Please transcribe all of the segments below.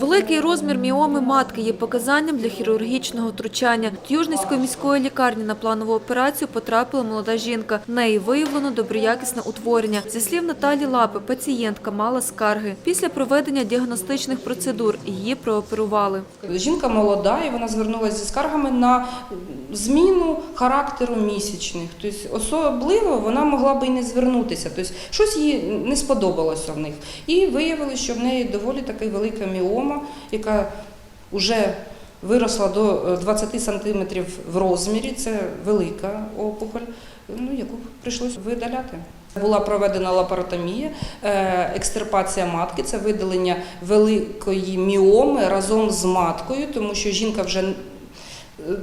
Великий розмір міоми матки є показанням для хірургічного втручання. До Южницької міської лікарні на планову операцію потрапила молода жінка. В неї виявлено доброякісне утворення. Зі слів Наталі Лапи, пацієнтка мала скарги. Після проведення діагностичних процедур її прооперували. Жінка молода, і вона звернулася зі скаргами на зміну характеру місячних. Тобто особливо вона могла би і не звернутися. Тобто щось їй не сподобалося в них. І виявили, що в неї доволі така велика міома, яка вже виросла до е, 20 сантиметрів в розмірі. Це велика опухоль, ну, яку прийшлося видаляти. Була проведена лапаротомія, е, екстирпація матки, це видалення великої міоми разом з маткою, тому що жінка вже е,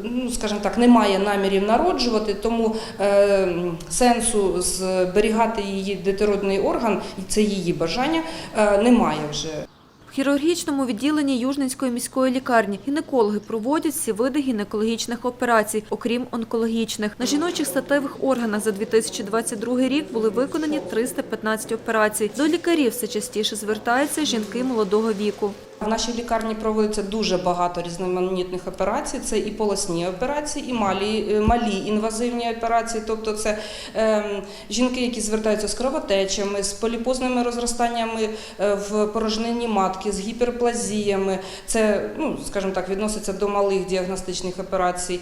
ну, скажімо так, не має намірів народжувати, тому е, сенсу зберігати її детородний орган, і це її бажання, е, немає вже. В хірургічному відділенні Южненської міської лікарні гінекологи проводять всі види гінекологічних операцій, окрім онкологічних. На жіночих статевих органах за 2022 рік були виконані 315 операцій. До лікарів все частіше звертаються жінки молодого віку. В нашій лікарні проводиться дуже багато різноманітних операцій. Це і полосні операції, і малі, е, малі інвазивні операції. Тобто це ем, жінки, які звертаються з кровотечами, з поліпозними розростаннями е, в порожнині матки, з гіперплазіями. Це, ну, скажімо так, відноситься до малих діагностичних операцій.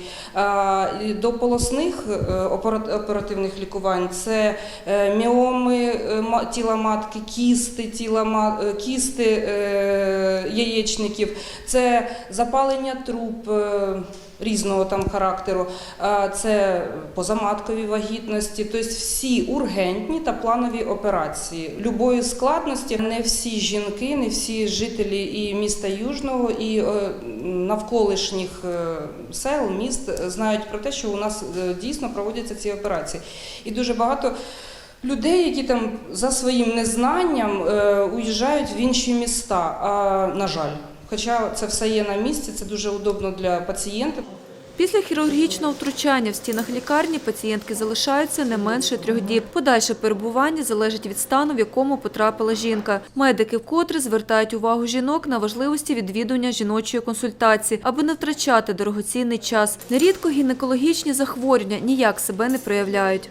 І до полосних е, оперативних лікувань це е, міоми е, тіла матки, кісти тіла е, кісти е, яєчників, це запалення труб. е, Різного там характеру, це позаматкові вагітності, тобто всі ургентні та планові операції любої складності. Не всі жінки, не всі жителі і міста Южного, і е, навколишніх е, сел, міст знають про те, що у нас дійсно проводяться ці операції. І дуже багато людей, які там за своїм незнанням е, уїжджають в інші міста. А, на жаль, хоча це все є на місці, це дуже удобно для пацієнтів. Після хірургічного втручання в стінах лікарні пацієнтки залишаються не менше трьох діб. Подальше перебування залежить від стану, в якому потрапила жінка. Медики вкотре звертають увагу жінок на важливості відвідування жіночої консультації, аби не втрачати дорогоцінний час. Нерідко гінекологічні захворювання ніяк себе не проявляють.